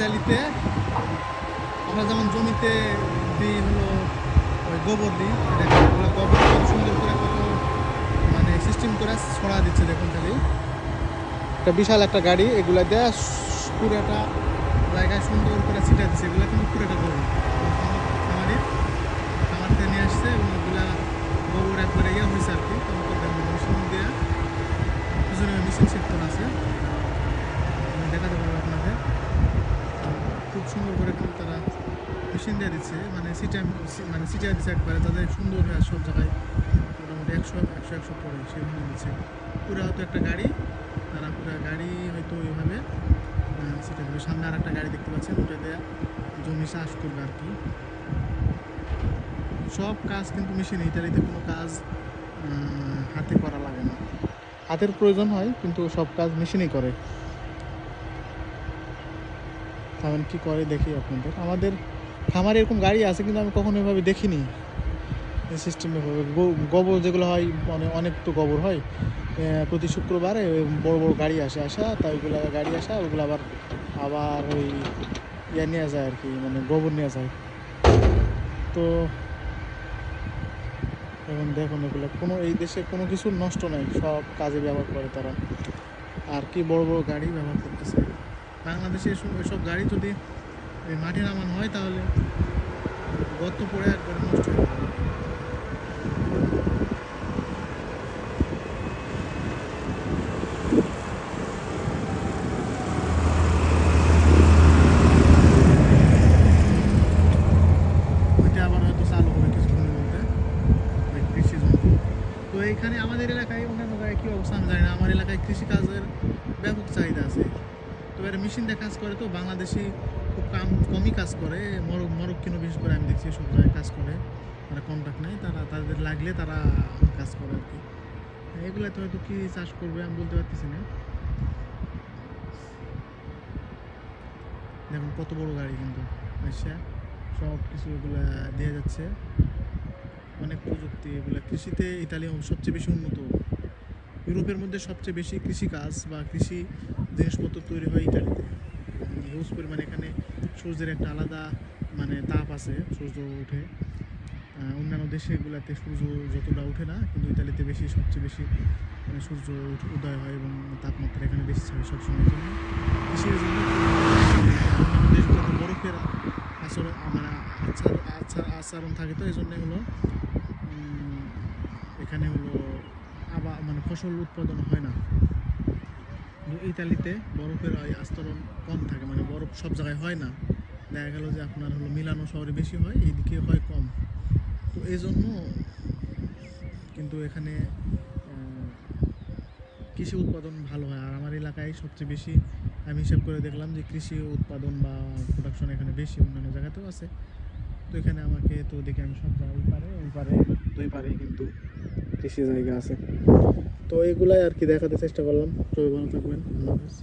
ইতালিতে আমরা যেমন জমিতে দিই হলো ওই গোবর দিই দেখেন গোবর কত সুন্দর করে কত মানে সিস্টেম করে ছড়া দিচ্ছে দেখুন খালি। একটা বিশাল একটা গাড়ি, এগুলা দেয়া পুরাটা জায়গায় সুন্দর করে ছিটা দিচ্ছে, এগুলো কিন্তু পুরোটা গোবর। খামারি খামার থেকে নিয়ে আসছে এবং এগুলা গোবর একবারে ইয়ে হয়েছে আর কি তো মেশিন দিয়ে পিছনে মেশিন সেট করা আছে আমি দেখাতে পারব আপনাদের খুব সুন্দর করে কিন্তু তারা মেশিন দিয়ে দিচ্ছে। মানে সিটা মানে সিটা দিচ্ছে একবারে তাদের সুন্দর হয়ে সব জায়গায় মোটামুটি একশো একশো একশো পরে সেভাবে দিচ্ছে। পুরো হয়তো একটা গাড়ি, তারা পুরো গাড়ি হয়তো ওইভাবে সেটা দেবে সামনে আর একটা গাড়ি দেখতে পাচ্ছেন, ওটা দিয়ে জমি চাষ করবে আর কি। সব কাজ কিন্তু মেশিনে ইতালিতে কোনো কাজ হাতে করা লাগে না। হাতের প্রয়োজন হয়, কিন্তু সব কাজ মেশিনেই করে। তেমন কি করে দেখি আপনাদের। আমাদের খামারে এরকম গাড়ি আছে কিন্তু আমি কখনো এভাবে দেখিনি। এই সিস্টেমে গোবর যেগুলো হয় মানে অনেক তো গোবর হয় প্রতি শুক্রবারে বড় বড় গাড়ি আসে আসা তাই ওইগুলো গাড়ি আসা ওইগুলো আবার আবার ওই ইয়ে নেওয়া যায় আর কি মানে গোবর নেওয়া যায়। তো এখন দেখুন এগুলো, কোনো এই দেশে কোনো কিছু নষ্ট নাই, সব কাজে ব্যবহার করে তারা। আর কি বড় বড় গাড়ি ব্যবহার করতেছে। বাংলাদেশে এসব গাড়ি যদি এই মাঠে নামানো হয় তাহলে গর্ত পড়ে একবারে নষ্ট হয়ে যাবে। এখানে আমাদের এলাকায় অন্যান্য জায়গায় কী অবস্থা আমি জানি না। আমার এলাকায় কৃষিকাজের ব্যাপক চাহিদা আছে। এর মেশিন দিয়ে কাজ করে তো বাংলাদেশি খুব কম, কমই কাজ করে। মরক মরক্কিনো বিশেষ করে আমি দেখছি সব জায়গায় কাজ করে। তারা কন্ট্যাক্ট নেই, তারা, তাদের লাগলে তারা কাজ করে আর কি। এগুলো তো হয়তো কী চাষ করবে আমি বলতে পারতেছি না। দেখুন কত বড় গাড়ি কিন্তু আচ্ছা সব কিছু এগুলা দিয়ে যাচ্ছে। অনেক প্রযুক্তি এগুলা। কৃষিতে ইতালি সবচেয়ে বেশি উন্নত। ইউরোপের মধ্যে সবচেয়ে বেশি কৃষিকাজ বা কৃষি জিনিসপত্র তৈরি হয় ইতালিতে। হিউজ পরিমাণে এখানে সূর্যের একটা আলাদা মানে তাপ আছে, সূর্য ওঠে। অন্যান্য দেশে এগুলাতে সূর্য যতটা ওঠে না, কিন্তু ইতালিতে বেশি, সবচেয়ে বেশি মানে সূর্য উদয় হয় এবং তাপমাত্রা এখানে বেশি থাকে সবসময়ের জন্য। কৃষির জন্য দেশগুলোতে বরফের আচরণ মানে আচার আচার আচরণ থাকে তো এই জন্য হলো এখানে হলো আবার মানে ফসল উৎপাদন হয় না। ইতালিতে বরফের আস্তরণ কম থাকে মানে বরফ সব জায়গায় হয় না। দেখা গেল যে আপনার হলো মিলানো শহরে বেশি হয়, এইদিকে হয় কম। তো এই জন্য কিন্তু এখানে কৃষি উৎপাদন ভালো হয়। আর আমার এলাকায় সবচেয়ে বেশি আমি হিসাব করে দেখলাম যে কৃষি উৎপাদন বা প্রোডাকশন এখানে বেশি অন্যান্য জায়গাতেও আছে। তো এখানে আমাকে তো ওদিকে আমি সব যাই পারে, ওই পারে, দুই পারে কিন্তু কৃষি জায়গা আছে। তো এগুলাই আর কি দেখাতে চেষ্টা করলাম। তো ভালো থাকবেন, আল্লাহ হাফেজ।